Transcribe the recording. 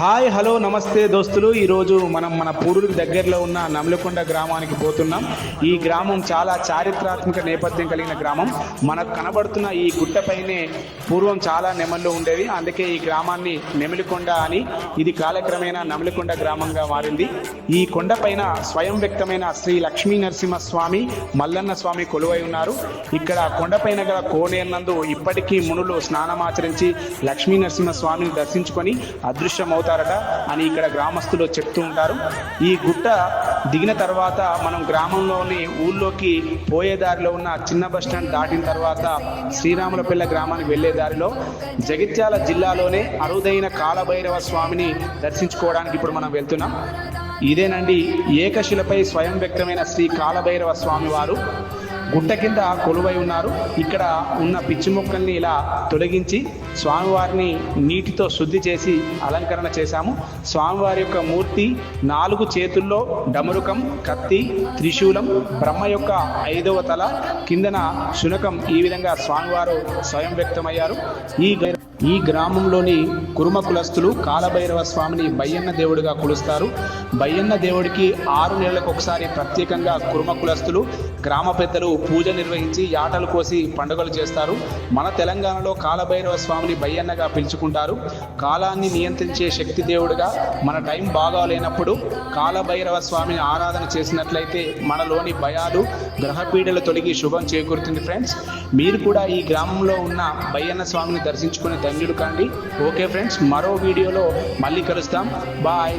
Hi hello నమస్తే దోస్తులు. ఈరోజు మనం మన పూర్వీకు దగ్గరలో ఉన్న నమలకొండ గ్రామానికి పోతున్నాం. ఈ గ్రామం చాలా చారిత్రాత్మక నేపథ్యం కలిగిన గ్రామం. మనకు కనబడుతున్న ఈ గుట్టపైనే పూర్వం చాలా నెమళ్ళు ఉండేవి. అందుకే ఈ గ్రామాన్ని నెమిలికొండ అని ఇది కాలక్రమేణా నమలికొండ గ్రామంగా మారింది. ఈ కొండపైన స్వయం వ్యక్తమైన శ్రీ లక్ష్మీ నరసింహస్వామి మల్లన్న స్వామి కొలువై ఉన్నారు. ఇక్కడ కొండపైన గల కోనేరునందు ఇప్పటికీ మునులు స్నానమాచరించి లక్ష్మీ నరసింహ స్వామిని దర్శించుకొని అదృశ్యమవుతారట అని ఇక్కడ గ్రామస్తులు చెప్తూ ఉంటారు. ఈ గుట్ట దిగిన తర్వాత మనం గ్రామంలోని ఊళ్ళోకి పోయే దారిలో ఉన్న చిన్న బస్ స్టాండ్ దాటిన తర్వాత శ్రీరాములపల్లె గ్రామానికి వెళ్ళే దారిలో జగిత్యాల జిల్లాలోనే అరుదైన కాలభైరవ స్వామిని దర్శించుకోవడానికి ఇప్పుడు మనం వెళ్తున్నాం. ఇదేనండి ఏకశిలపై స్వయం వ్యక్తమైన శ్రీ కాలభైరవ స్వామి వారు. గుట్ట కింద కొలువై ఉన్నారు. ఇక్కడ ఉన్న పిచ్చి మొక్కల్ని ఇలా తొలగించి స్వామివారిని నీటితో శుద్ధి చేసి అలంకరణ చేశాము. స్వామివారి యొక్క మూర్తి నాలుగు చేతుల్లో డమరుకం కత్తి త్రిశూలం బ్రహ్మ యొక్క ఐదవ తల కిందన శునకం ఈ విధంగా స్వామివారు స్వయం వ్యక్తమయ్యారు. ఈ ఈ గ్రామంలోని కురుమ కులస్తులు కాలభైరవ స్వామిని బయ్యన్న దేవుడిగా కొలుస్తారు. బయ్యన్న దేవుడికి ఆరు నెలలకు ఒకసారి ప్రత్యేకంగా కురుమ కులస్తులు గ్రామ పెద్దలు పూజ నిర్వహించి యాటలు కోసి పండుగలు చేస్తారు. మన తెలంగాణలో కాలభైరవ స్వామిని బయ్యన్నగా పిలుచుకుంటారు. కాలాన్ని నియంత్రించే శక్తి దేవుడిగా మన టైం బాగాలేనప్పుడు కాలభైరవ స్వామిని ఆరాధన చేసినట్లయితే మనలోని భయాలు గ్రహపీడలు తొలగి శుభం చేకూరుతుంది ఫ్రెండ్స్ మీరు కూడా ఈ గ్రామంలో ఉన్న బయ్యన్న స్వామిని దర్శించుకుని ధన్యులు కాండి. ఓకే ఫ్రెండ్స్ మరో వీడియోలో మళ్ళీ కలుస్తాం. బాయ్